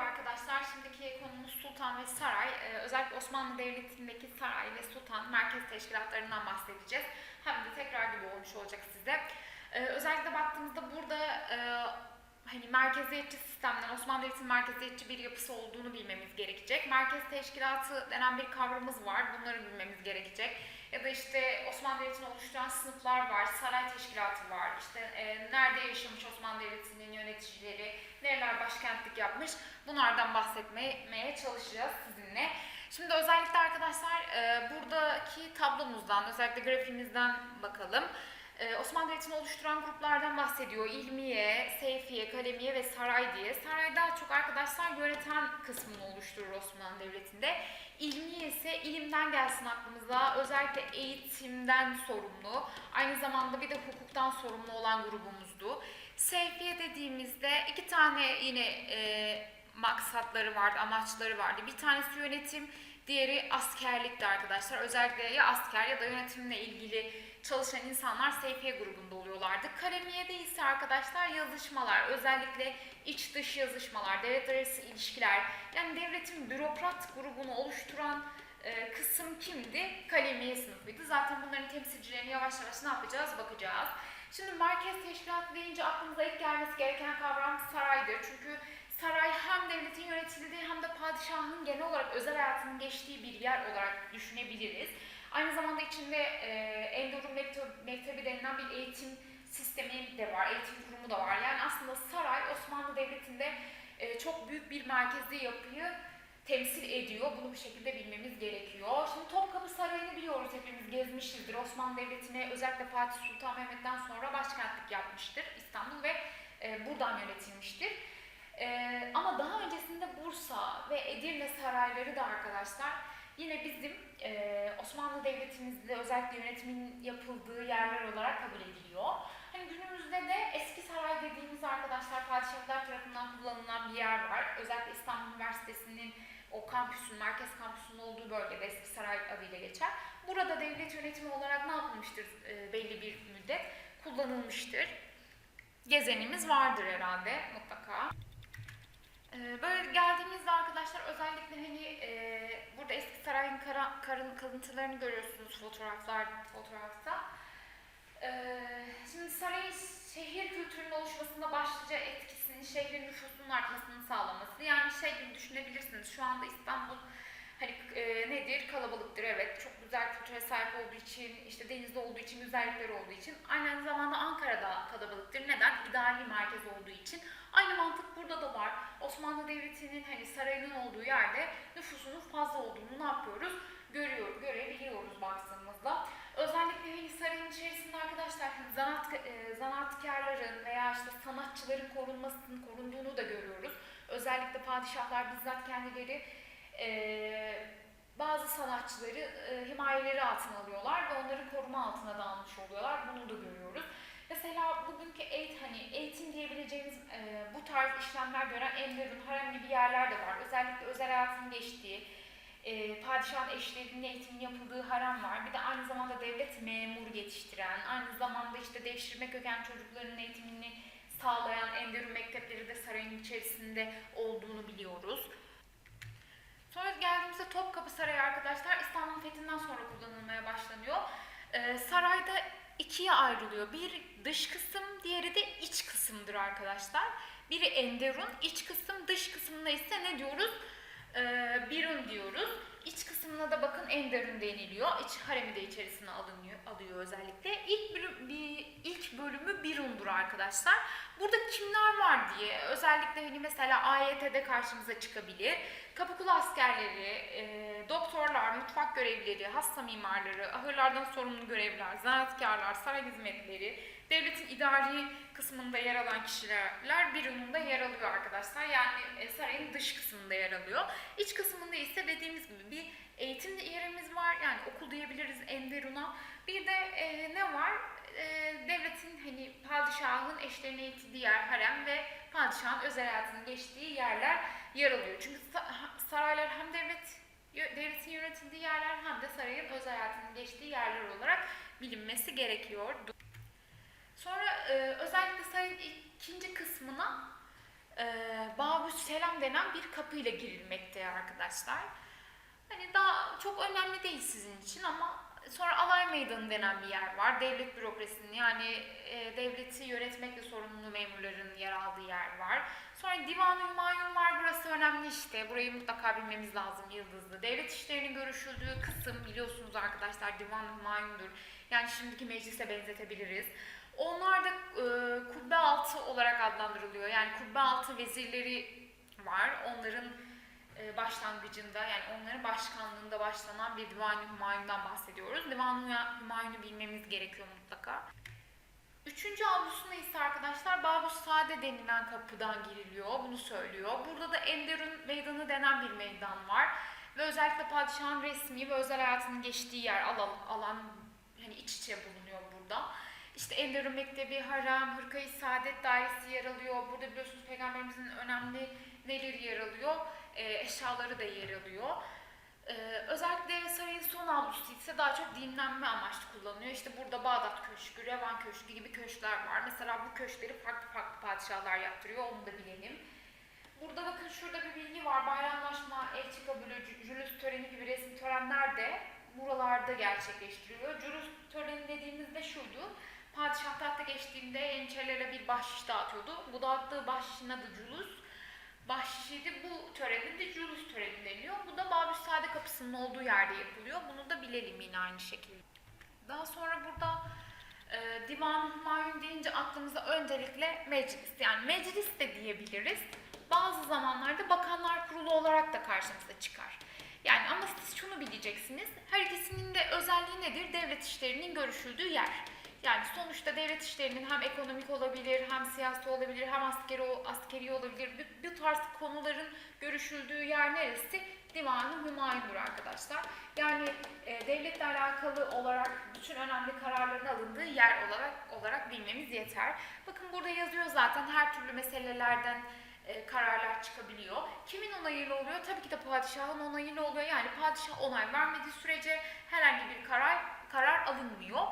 arkadaşlar. Şimdiki konumuz sultan ve saray. Ee, özellikle Osmanlı Devleti'ndeki saray ve sultan merkez teşkilatlarından bahsedeceğiz. Hem de tekrar gibi olmuş olacak size. Ee, özellikle baktığımızda burada e, hani merkeziyetçi sistemden, Osmanlı Devleti'nin merkeziyetçi bir yapısı olduğunu bilmemiz gerekecek. Merkez teşkilatı denen bir kavramımız var. Bunları bilmemiz gerekecek. Ya da işte Osmanlı Devleti'ni oluşturan sınıflar var, saray teşkilatı var. İşte e, nerede yaşamış Osmanlı Devleti'nin yöneticileri, nereler başkentlik yapmış bunlardan bahsetmeye çalışacağız sizinle. Şimdi özellikle arkadaşlar e, buradaki tablomuzdan, özellikle grafiğimizden bakalım. E, Osmanlı Devleti'ni oluşturan gruplardan bahsediyor. İlmiye, Seyfiye, Kalemiye ve Saray diye. Saray daha çok arkadaşlar yöneten kısmını oluşturur Osmanlı Devleti'nde. İlmiye ise ilimden gelsin aklımıza. Özellikle eğitimden sorumlu. Aynı zamanda bir de hukuktan sorumlu olan grubumuzdu. Seyfiye dediğimizde iki tane yine e, maksatları vardı, amaçları vardı. Bir tanesi yönetim, diğeri askerlikti arkadaşlar. Özellikle ya asker ya da yönetimle ilgili çalışan insanlar Seyfiye grubunda oluyorlardı. Kalemiye'de ise arkadaşlar yazışmalar, özellikle iç dış yazışmalar, devlet arası ilişkiler, yani devletin bürokrat grubunu oluşturan e, kısım kimdi? Kalemiye sınıfıydı. Zaten bunların temsilcilerini yavaş yavaş ne yapacağız? Bakacağız. Şimdi merkez teşkilatı deyince aklımıza ilk gelmesi gereken kavram saraydır. Çünkü saray hem devletin yönetildiği hem de padişahın genel olarak özel hayatının geçtiği bir yer olarak düşünebiliriz. Aynı zamanda içinde e, Endorun Mektebi, denilen bir eğitim sistemi de var, eğitim kurumu da var. Yani aslında saray Osmanlı Devleti'nde e, çok büyük bir merkezi yapıyı temsil ediyor. Bunu bir şekilde bilmemiz gerekiyor. Şimdi Topkapı Sarayı'nı biliyoruz hepimiz gezmişizdir. Osmanlı Devleti'ne özellikle Fatih Sultan Mehmet'ten sonra başkentlik yapmıştır İstanbul ve e, buradan yönetilmiştir. E, ama daha öncesinde Bursa ve Edirne sarayları da arkadaşlar yine bizim e, Osmanlı Devletimizde özellikle yönetimin yapıldığı yerler olarak kabul ediliyor. Hani günümüzde de eski saray dediğimiz arkadaşlar padişahlar tarafından kullanılan bir yer var. Özellikle İstanbul Üniversitesi'nin o kampüsün, merkez kampüsünün olduğu bölgede eski saray adıyla geçer. Burada devlet yönetimi olarak ne yapılmıştır e, belli bir müddet kullanılmıştır. Gezenimiz vardır herhalde mutlaka. E, böyle geldiğimizde arkadaşlar özellikle hani e, burada eski sarayın kara, karın kalıntılarını görüyorsunuz fotoğraflar fotoğrafta. E, şimdi sarayın şehir kültürünün oluşmasında başlıca etkisini şehrin nüfusunun artmasını sağlaması. Yani şey gibi düşünebilirsiniz. Şu anda İstanbul hani e, nedir? Kalabalıktır evet. Çok güzel kültüre sahip olduğu için, işte denizde olduğu için, güzellikleri olduğu için. Aynı zamanda Ankara'da kalabalıktır. Neden? İdari merkez olduğu için. Aynı mantık burada da var. Osmanlı Devleti'nin hani sarayının olduğu yerde nüfusunun fazla olduğunu ne yapıyoruz? Görüyor, görebiliyoruz baktığımızda. Özellikle hani sarayın içerisinde arkadaşlar hani zanaat, e, zanaatkarların veya işte sanatçıların korunmasının korunduğunu da görüyoruz. Özellikle padişahlar bizzat kendileri e, bazı sanatçıları e, himayeleri altına alıyorlar ve onların koruma altına da oluyorlar. Bunu da görüyoruz. Mesela bugünkü eğitim, hani eğitim diyebileceğimiz e, bu tarz işlemler gören Enderun, harem gibi yerler de var. Özellikle özel hayatın geçtiği, e, padişahın eşlerinin eğitimin yapıldığı harem var. Bir de aynı zamanda devlet memur yetiştiren, aynı zamanda işte devşirme köken çocukların eğitimini sağlayan Enderun mektepleri de sarayın içerisinde olduğunu biliyoruz. Sonra geldiğimizde Topkapı Sarayı arkadaşlar İstanbul'un fethinden sonra kullanılmaya başlanıyor. Ee, sarayda ikiye ayrılıyor. Bir dış kısım, diğeri de iç kısımdır arkadaşlar. Biri Enderun, iç kısım, dış kısmında ise ne diyoruz? Ee, Birun diyoruz. İç kısmına da bakın Enderun deniliyor. İç haremi de içerisine alınıyor, alıyor özellikle. İlk bölüm, bir, ilk bölümü Birun'dur arkadaşlar. Burada kimler var diye özellikle hani mesela AYT'de karşımıza çıkabilir. Kapıkulu askerleri, e, doktorlar, mutfak görevlileri, hasta mimarları, ahırlardan sorumlu görevliler, zanaatkarlar, saray hizmetleri, devletin idari kısmında yer alan kişiler Birun'da yer alıyor arkadaşlar. Yani sarayın dış kısmında yer alıyor. İç kısmında ise dediğimiz gibi bir eğitim yerimiz var. Yani okul diyebiliriz Enderun'a. Bir de e, ne var? E, devletin hani padişahın eşlerinin eğitildiği yer harem ve padişahın özel hayatının geçtiği yerler yer alıyor. Çünkü saraylar hem devlet devletin yönetildiği yerler hem de sarayın özel hayatının geçtiği yerler olarak bilinmesi gerekiyor. Sonra e, özellikle sarayın ikinci kısmına e, Babü Selam denen bir kapıyla girilmekte arkadaşlar. Hani daha çok önemli değil sizin için ama sonra alay meydanı denen bir yer var. Devlet bürokrasinin yani e, devleti yönetmekle sorumlu memurların yer aldığı yer var. Sonra divan Hümayun var. Burası önemli işte. Burayı mutlaka bilmemiz lazım Yıldızlı. Devlet işlerinin görüşüldüğü kısım biliyorsunuz arkadaşlar divan Hümayun'dur. Yani şimdiki meclise benzetebiliriz. Onlar da e, kubbe altı olarak adlandırılıyor. Yani kubbe altı vezirleri var. Onların e, başlangıcında yani onların başkanlığında başlanan bir Divan-ı Hümayun'dan bahsediyoruz. Divan-ı Hümayun'u bilmemiz gerekiyor mutlaka. Üçüncü avlusunda ise arkadaşlar Babus Sade denilen kapıdan giriliyor. Bunu söylüyor. Burada da Enderun Meydanı denen bir meydan var. Ve özellikle padişahın resmi ve özel hayatının geçtiği yer alan, alan hani iç içe bulunuyor burada. İşte Enderun Mektebi, Harem, Hırkayı Saadet Dairesi yer alıyor. Burada biliyorsunuz peygamberimizin önemli neleri yer alıyor. E, eşyaları da yer alıyor. Ee, özellikle sarayın son avlusu ise daha çok dinlenme amaçlı kullanılıyor. İşte burada Bağdat Köşkü, Revan Köşkü gibi köşkler var. Mesela bu köşkleri farklı farklı padişahlar yaptırıyor, onu da bilelim. Burada bakın şurada bir bilgi var. Bayramlaşma, elçi kabulü, jülüs töreni gibi resmi törenler de buralarda gerçekleştiriliyor. Jülüs töreni dediğimizde şuydu. Padişah tahta geçtiğinde yeniçerilere bir bahşiş dağıtıyordu. Bu dağıttığı bahşişin adı Julus. Bahşişiydi. Bu törenin de Julus töreni deniyor. Bu da Babüs Sade kapısının olduğu yerde yapılıyor. Bunu da bilelim yine aynı şekilde. Daha sonra burada e, Divan Hümayun deyince aklımıza öncelikle meclis. Yani meclis de diyebiliriz. Bazı zamanlarda bakanlar kurulu olarak da karşımıza çıkar. Yani ama siz şunu bileceksiniz. Her ikisinin de özelliği nedir? Devlet işlerinin görüşüldüğü yer. Yani sonuçta devlet işlerinin hem ekonomik olabilir, hem siyasi olabilir, hem askeri askeri olabilir. Bu, bu tarz konuların görüşüldüğü yer neresi? Divan-ı Hümayun'dur arkadaşlar. Yani e, devletle alakalı olarak bütün önemli kararların alındığı yer olarak olarak bilmemiz yeter. Bakın burada yazıyor zaten her türlü meselelerden e, kararlar çıkabiliyor. Kimin onayıyla oluyor? Tabii ki de padişahın onayıyla oluyor. Yani padişah onay vermediği sürece herhangi bir karar karar alınmıyor.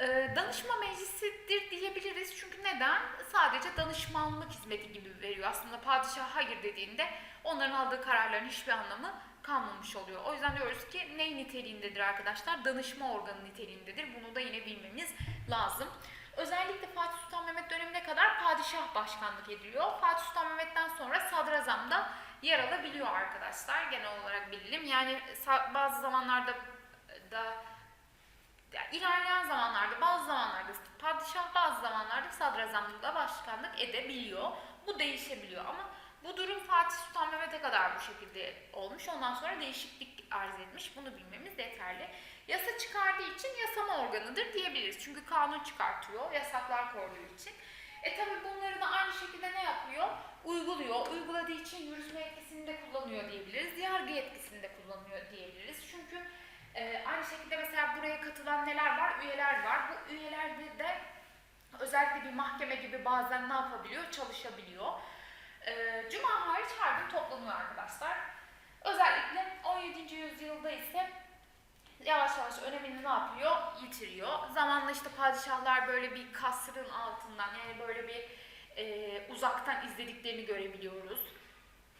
E, danışma meclisidir diyebiliriz. Çünkü neden? Sadece danışmanlık hizmeti gibi veriyor. Aslında padişah hayır dediğinde onların aldığı kararların hiçbir anlamı kalmamış oluyor. O yüzden diyoruz ki ne niteliğindedir arkadaşlar? Danışma organı niteliğindedir. Bunu da yine bilmemiz lazım. Özellikle Fatih Sultan Mehmet dönemine kadar padişah başkanlık ediliyor. Fatih Sultan Mehmet'ten sonra sadrazam da yer alabiliyor arkadaşlar. Genel olarak bilelim. Yani bazı zamanlarda da yani ilerleyen zamanlarda bazı zamanlarda padişah bazı zamanlarda sadrazamlıkla başkanlık edebiliyor. Bu değişebiliyor ama bu durum Fatih Sultan Mehmet'e kadar bu şekilde olmuş. Ondan sonra değişiklik arz etmiş. Bunu bilmemiz yeterli. Yasa çıkardığı için yasama organıdır diyebiliriz. Çünkü kanun çıkartıyor, yasaklar koyduğu için. E tabi bunları da aynı şekilde ne yapıyor? Uyguluyor. Uyguladığı için yürütme yetkisini de kullanıyor diyebiliriz. Yargı yetkisini de kullanıyor diyebiliriz. Çünkü e, aynı şekilde mesela buraya katılan neler var? Üyeler var. Bu üyelerde de özellikle bir mahkeme gibi bazen ne yapabiliyor? Çalışabiliyor. E, Cuma hariç her gün toplanıyor arkadaşlar. Özellikle 17. yüzyılda ise yavaş yavaş önemini ne yapıyor? Yitiriyor. Zamanla işte padişahlar böyle bir kasrın altından yani böyle bir e, uzaktan izlediklerini görebiliyoruz.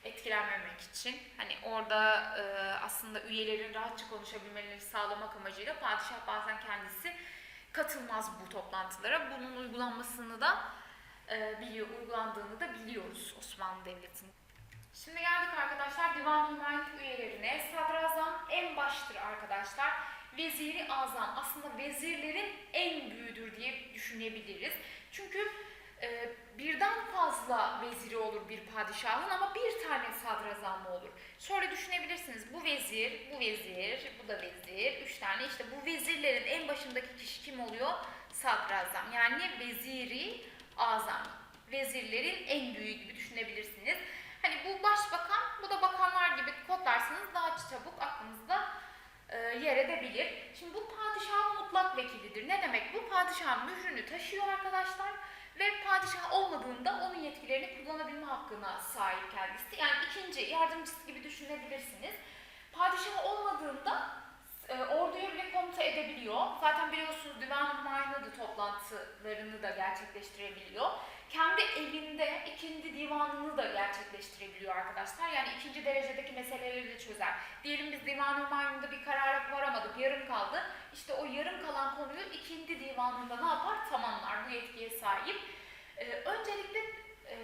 Etkilenmemek için. Hani orada e, aslında üyelerin rahatça konuşabilmelerini sağlamak amacıyla padişah bazen kendisi katılmaz bu toplantılara. Bunun uygulanmasını da e, biliyor, uygulandığını da biliyoruz Osmanlı Devleti'nin. Şimdi geldik arkadaşlar divan hümayunluk üyelerine. Sadrazam en baştır arkadaşlar. Veziri azam aslında vezirlerin en büyüğüdür diye düşünebiliriz. Çünkü e, birden fazla veziri olur bir padişahın ama bir tane sadrazamı olur. Şöyle düşünebilirsiniz. Bu vezir, bu vezir, bu da vezir. Üç tane işte bu vezirlerin en başındaki kişi kim oluyor? Sadrazam. Yani veziri azam. Vezirlerin en büyüğü gibi düşünebilirsiniz. Hani bu başbakan, bu da bakanlar gibi kodlarsanız daha çabuk aklınızda e, yer edebilir. Şimdi bu padişahın mutlak vekilidir. Ne demek bu? Padişahın mührünü taşıyor arkadaşlar ve padişah olmadığında onun yetkilerini kullanabilme hakkına sahip kendisi. Yani ikinci yardımcısı gibi düşünebilirsiniz. Padişah olmadığında e, orduya bile komuta edebiliyor. Zaten biliyorsunuz divan maynadı toplantılarını da gerçekleştirebiliyor. Kendi evinde ikinci divanını da gerçekleştirebiliyor arkadaşlar. Yani ikinci derecedeki meseleleri de çözer. Diyelim biz divan-ı bir karara varamadık, yarım kaldı. İşte o yarım kalan konuyu ikinci divanında ne yapar? Tamamlar. Bu yetkiye sahip. Ee, öncelikle e,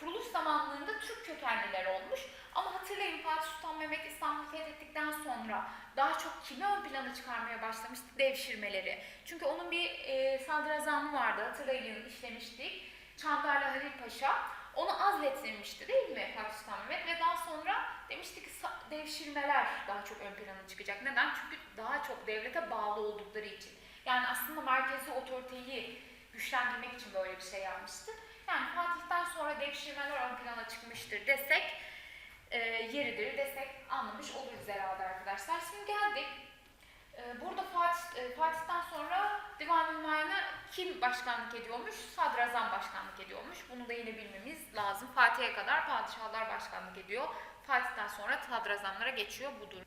kuruluş zamanlarında Türk kökenliler olmuş. Ama hatırlayın Fatih Sultan Mehmet İstanbul'u fethettikten sonra daha çok kimi ön plana çıkarmaya başlamıştı? Devşirmeleri. Çünkü onun bir e, sadrazamı vardı hatırlayın işlemiştik. Çandarlı Halil Paşa. Onu azlettirmişti değil mi Fatih Sultan Mehmet? Ve daha sonra demişti ki devşirmeler daha çok ön plana çıkacak. Neden? Çünkü daha çok devlete bağlı oldukları için. Yani aslında merkezi otoriteyi güçlendirmek için böyle bir şey yapmıştı. Yani Fatih'ten sonra devşirmeler ön plana çıkmıştır desek e, yeridir desek anlamış oluruz herhalde arkadaşlar. Şimdi geldik. E, burada Fatih, e, Fatih'ten sonra Divan-ı Mayın'a kim başkanlık ediyormuş? Sadrazam başkanlık ediyormuş. Bunu da yine bilmemiz lazım. Fatih'e kadar padişahlar başkanlık ediyor. Fatih'ten sonra sadrazamlara geçiyor budur.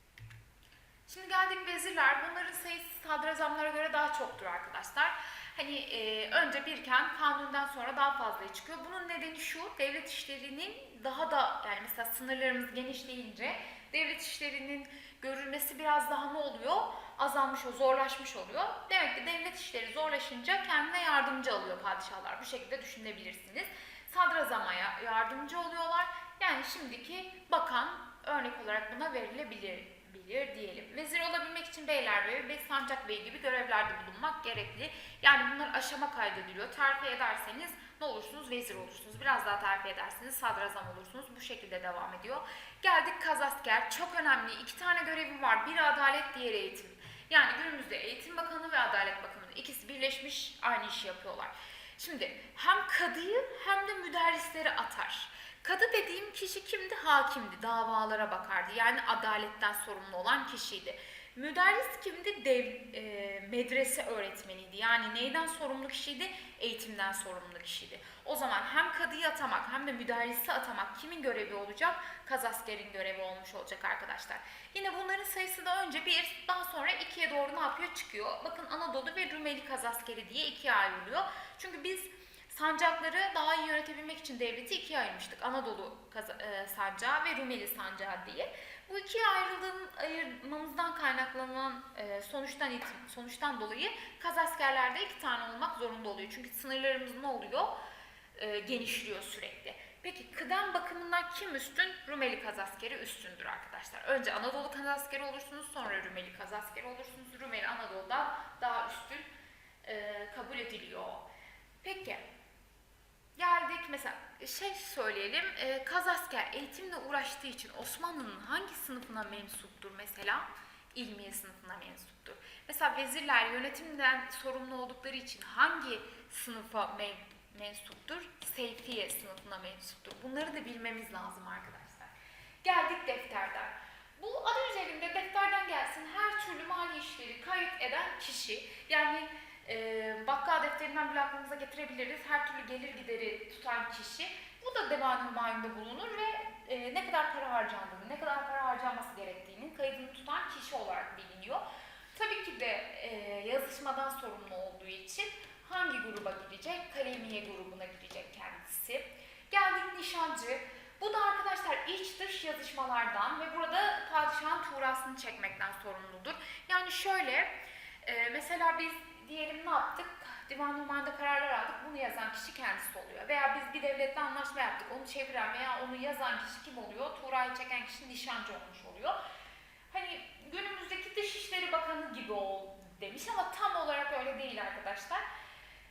Şimdi geldik vezirler. Bunların sayısı sadrazamlara göre daha çoktur arkadaşlar. Hani e, önce birken kanundan sonra daha fazla çıkıyor. Bunun nedeni şu, devlet işlerinin daha da yani mesela sınırlarımız genişleyince devlet işlerinin görülmesi biraz daha ne oluyor? Azalmış, o zorlaşmış oluyor. Demek ki devlet işleri zorlaşınca kendine yardımcı alıyor padişahlar. Bu şekilde düşünebilirsiniz. Sadrazama ya- yardımcı oluyorlar. Yani şimdiki bakan örnek olarak buna verilebilir bilir diyelim. Vezir olabilmek için beylerbeyi ve sancak beyi gibi görevlerde bulunmak gerekli. Yani bunlar aşama kaydediliyor. Terfi ederseniz ne olursunuz? Vezir olursunuz. Biraz daha terfi ederseniz sadrazam olursunuz. Bu şekilde devam ediyor. Geldik kazasker. Çok önemli. İki tane görevi var. Biri adalet, diğeri eğitim. Yani günümüzde Eğitim Bakanı ve Adalet Bakanı ikisi birleşmiş aynı işi yapıyorlar. Şimdi hem kadıyı hem de müderrisleri atar. Kadı dediğim kişi kimdi? Hakimdi. Davalara bakardı. Yani adaletten sorumlu olan kişiydi. Müderris kimdi? Dev, e, medrese öğretmeniydi. Yani neyden sorumlu kişiydi? Eğitimden sorumlu kişiydi. O zaman hem kadıyı atamak hem de müderrisi atamak kimin görevi olacak? Kazaskerin görevi olmuş olacak arkadaşlar. Yine bunların sayısı da önce bir, daha sonra ikiye doğru ne yapıyor? Çıkıyor. Bakın Anadolu ve Rumeli Kazaskeri diye ikiye ayrılıyor. Çünkü biz sancakları daha iyi yönetebilmek için devleti ikiye ayırmıştık. Anadolu e, sancağı ve Rumeli sancağı diye. Bu ikiye ayrıldığın, ayırmamızdan kaynaklanan e, sonuçtan sonuçtan dolayı kazaskerlerde iki tane olmak zorunda oluyor. Çünkü sınırlarımız ne oluyor? E, genişliyor sürekli. Peki kıdem bakımından kim üstün? Rumeli kazaskeri üstündür arkadaşlar. Önce Anadolu kazaskeri olursunuz, sonra Rumeli kazaskeri olursunuz. Rumeli Anadolu'da daha üstün e, kabul ediliyor. Peki. Geldik mesela şey söyleyelim. E, kazasker eğitimle uğraştığı için Osmanlı'nın hangi sınıfına mensuptur mesela? İlmiye sınıfına mensuptur. Mesela vezirler yönetimden sorumlu oldukları için hangi sınıfa men- mensuptur? Seyfiye sınıfına mensuptur. Bunları da bilmemiz lazım arkadaşlar. Geldik defterden. Bu adı üzerinde defterden gelsin her türlü mali işleri kayıt eden kişi yani e, bakkal defterinden bile aklımıza getirebiliriz. Her türlü gelir gideri tutan kişi. Bu da devan hümayunda bulunur ve e, ne kadar para harcandığını, ne kadar para harcanması gerektiğini kaydını tutan kişi olarak biliniyor. Tabii ki de e, yazışmadan sorumlu olduğu için hangi gruba girecek? Kalemiye grubuna girecek kendisi. Geldik nişancı. Bu da arkadaşlar iç dış yazışmalardan ve burada padişahın tuğrasını çekmekten sorumludur. Yani şöyle, e, mesela biz diyelim ne yaptık? Divan numarada kararlar aldık. Bunu yazan kişi kendisi oluyor. Veya biz bir devletle anlaşma yaptık. Onu çeviren veya onu yazan kişi kim oluyor? Tuğrayı çeken kişi nişancı olmuş oluyor. Hani günümüzdeki Dışişleri Bakanı gibi ol demiş ama tam olarak öyle değil arkadaşlar.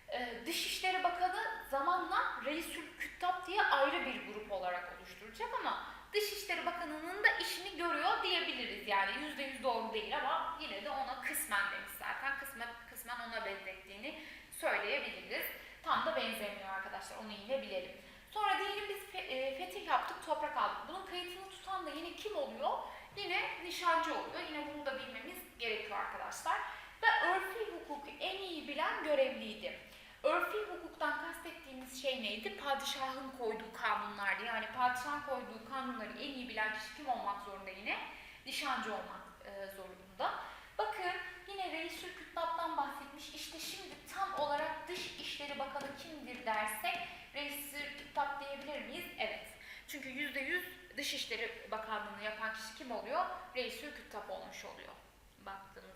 Ee, Dışişleri Bakanı zamanla Reisül Küttab diye ayrı bir grup olarak oluşturacak ama Dışişleri Bakanı'nın da işini görüyor diyebiliriz. Yani yüzde yüz doğru değil ama yine de ona kısmen demiş zaten. Kısmen, kısmen ona benzettiğini söyleyebiliriz. Tam da benzemiyor arkadaşlar onu yine bilelim. Sonra diyelim biz e, fetih yaptık, toprak aldık. Bunun kayıtını tutan da yine kim oluyor? Yine nişancı oluyor. Yine bunu da bilmemiz gerekiyor arkadaşlar. Ve örfi hukuku en iyi bilen görevliydi. Örfi hukuktan kastettiğimiz şey neydi? Padişahın koyduğu kanunlardı. Yani padişahın koyduğu kanunları en iyi bilen kişi kim olmak zorunda yine? Nişancı olmak e, zorunda. Bakın Reisül Küttab'dan bahsetmiş. İşte şimdi tam olarak Dış İşleri Bakanı kimdir dersek Reisül Küttab diyebilir miyiz? Evet. Çünkü %100 Dışişleri Bakanlığı'nı yapan kişi kim oluyor? Reisül Küttab olmuş oluyor baktığımızda.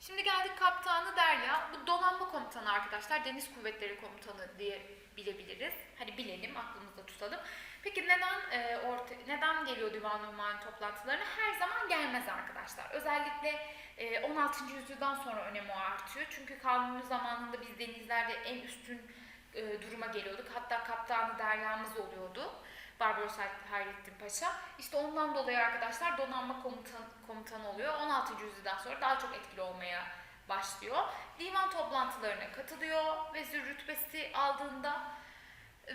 Şimdi geldik Kaptanı Derya. Bu donanma komutanı arkadaşlar. Deniz Kuvvetleri Komutanı diye bilebiliriz. Hani bilelim, aklımızda tutalım. Peki neden e, orta, neden geliyor divan umani toplantılarına? Her zaman gelmez arkadaşlar. Özellikle e, 16. yüzyıldan sonra önemi artıyor. Çünkü kanuni zamanında biz denizlerde en üstün e, duruma geliyorduk. Hatta kaptanı deryamız oluyordu. Barbaros Hayrettin Paşa. İşte ondan dolayı arkadaşlar donanma komutan, komutanı oluyor. 16. yüzyıldan sonra daha çok etkili olmaya başlıyor. Divan toplantılarına katılıyor. Vezir rütbesi aldığında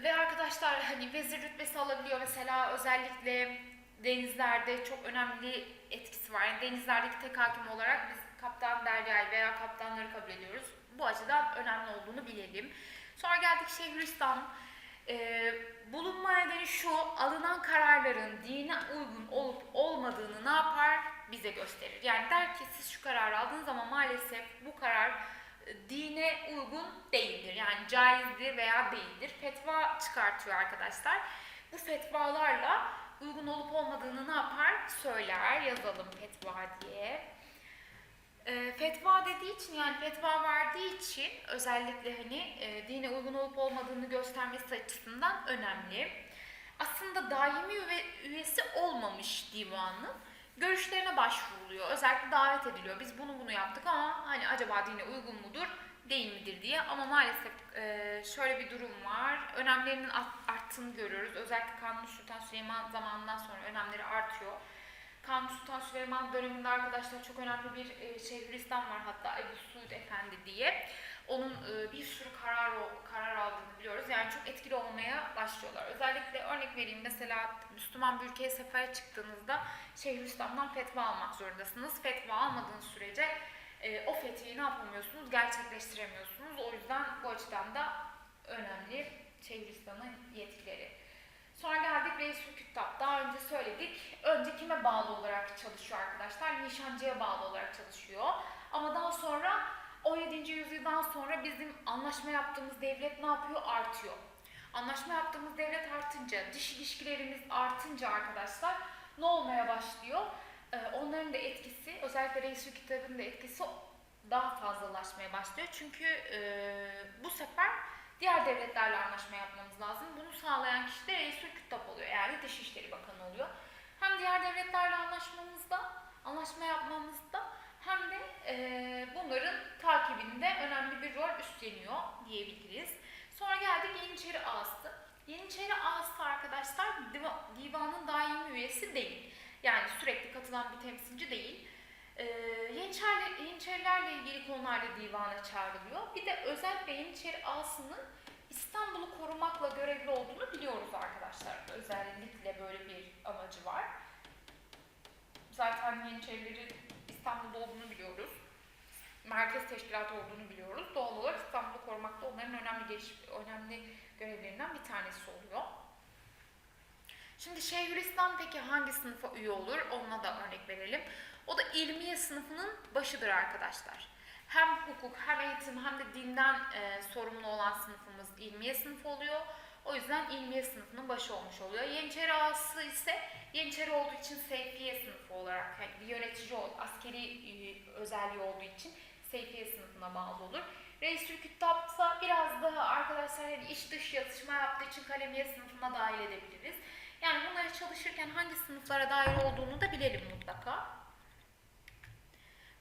ve arkadaşlar hani vezir rütbesi alabiliyor. Mesela özellikle denizlerde çok önemli etkisi var. Yani denizlerdeki tek hakim olarak biz kaptan Derya'yı veya kaptanları kabul ediyoruz. Bu açıdan önemli olduğunu bilelim. Sonra geldik Şeyhülislam. Ee, bulunma nedeni şu, alınan kararların dine uygun olup olmadığını ne yapar? Bize gösterir. Yani der ki siz şu kararı aldığınız zaman maalesef bu karar e, dine uygun değildir. Yani caizdir veya değildir. Fetva çıkartıyor arkadaşlar. Bu fetvalarla uygun olup olmadığını ne yapar? Söyler. Yazalım fetva diye. E, fetva dediği için yani fetva verdiği için özellikle hani e, dine uygun olup olmadığını göstermesi açısından önemli. Aslında daimi üye, üyesi olmamış divanın görüşlerine başvuruluyor. Özellikle davet ediliyor. Biz bunu bunu yaptık ama hani acaba dine uygun mudur, değil midir diye. Ama maalesef e, şöyle bir durum var. Önemlerinin arttığını görüyoruz. Özellikle Kanuni Sultan Süleyman zamanından sonra önemleri artıyor. Kanuni Sultan Süleyman döneminde arkadaşlar çok önemli bir e, Şeyhülislam var hatta Ebu Suud Efendi diye. Onun e, bir sürü karar karar aldığını biliyoruz. Yani çok etkili olmaya başlıyorlar. Özellikle örnek vereyim mesela Müslüman bir ülkeye sefere çıktığınızda Şeyhülislam'dan fetva almak zorundasınız. Fetva almadığınız sürece e, o fethiyi ne yapamıyorsunuz? Gerçekleştiremiyorsunuz. O yüzden bu açıdan da önemli Şeyhülislam'ın yetkileri. Sonra geldik Reisül Küttab. Daha önce söyledik. Önce kime bağlı olarak çalışıyor arkadaşlar? Nişancıya bağlı olarak çalışıyor. Ama daha sonra 17. yüzyıldan sonra bizim anlaşma yaptığımız devlet ne yapıyor? Artıyor. Anlaşma yaptığımız devlet artınca, dış ilişkilerimiz artınca arkadaşlar ne olmaya başlıyor? Ee, onların da etkisi, özellikle Reisül Kitab'ın da etkisi daha fazlalaşmaya başlıyor. Çünkü bu sefer diğer devletlerle anlaşma yapmamız lazım. Bunu sağlayan kişi de Reisül Küttab oluyor. Yani Dışişleri Bakanı oluyor. Hem diğer devletlerle anlaşmamızda, anlaşma yapmamızda hem de e, bunların takibinde önemli bir rol üstleniyor diyebiliriz. Sonra geldik Yeniçeri Ağası. Yeniçeri Ağası arkadaşlar diva, divanın daimi üyesi değil. Yani sürekli katılan bir temsilci değil. Yeniçerler, Yeniçerilerle ilgili konularda divana çağrılıyor. Bir de özellikle Yeniçeri Ağası'nın İstanbul'u korumakla görevli olduğunu biliyoruz arkadaşlar. Özellikle böyle bir amacı var. Zaten Yeniçerilerin İstanbul'da olduğunu biliyoruz. Merkez teşkilatı olduğunu biliyoruz. Doğal olarak İstanbul'u korumakta onların önemli geliş, önemli görevlerinden bir tanesi oluyor. Şimdi Şeyhülislam peki hangi sınıfa üye olur? Onunla da örnek verelim. O da ilmiye sınıfının başıdır arkadaşlar. Hem hukuk hem eğitim hem de dinden e, sorumlu olan sınıfımız ilmiye sınıfı oluyor. O yüzden ilmiye sınıfının başı olmuş oluyor. Yeniçeri ağası ise Yeniçeri olduğu için seyfiye sınıfı olarak yani bir yönetici, askeri e, özelliği olduğu için seyfiye sınıfına bağlı olur. Reisül Küttab ise biraz daha arkadaşlar hani iç dış yatışma yaptığı için kalemiye sınıfına dahil edebiliriz. Yani bunları çalışırken hangi sınıflara dair olduğunu da bilelim mutlaka.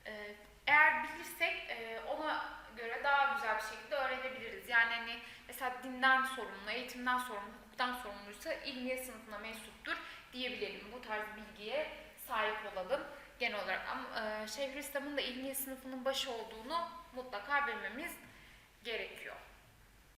Ee, eğer bilirsek e, ona göre daha güzel bir şekilde öğrenebiliriz. Yani hani mesela dinden sorumlu, eğitimden sorumlu, hukuktan sorumluysa ilmiye sınıfına mensuptur diyebilelim. Bu tarz bilgiye sahip olalım genel olarak. Ama e, Şeyhülislam'ın da ilmiye sınıfının başı olduğunu mutlaka bilmemiz gerekiyor.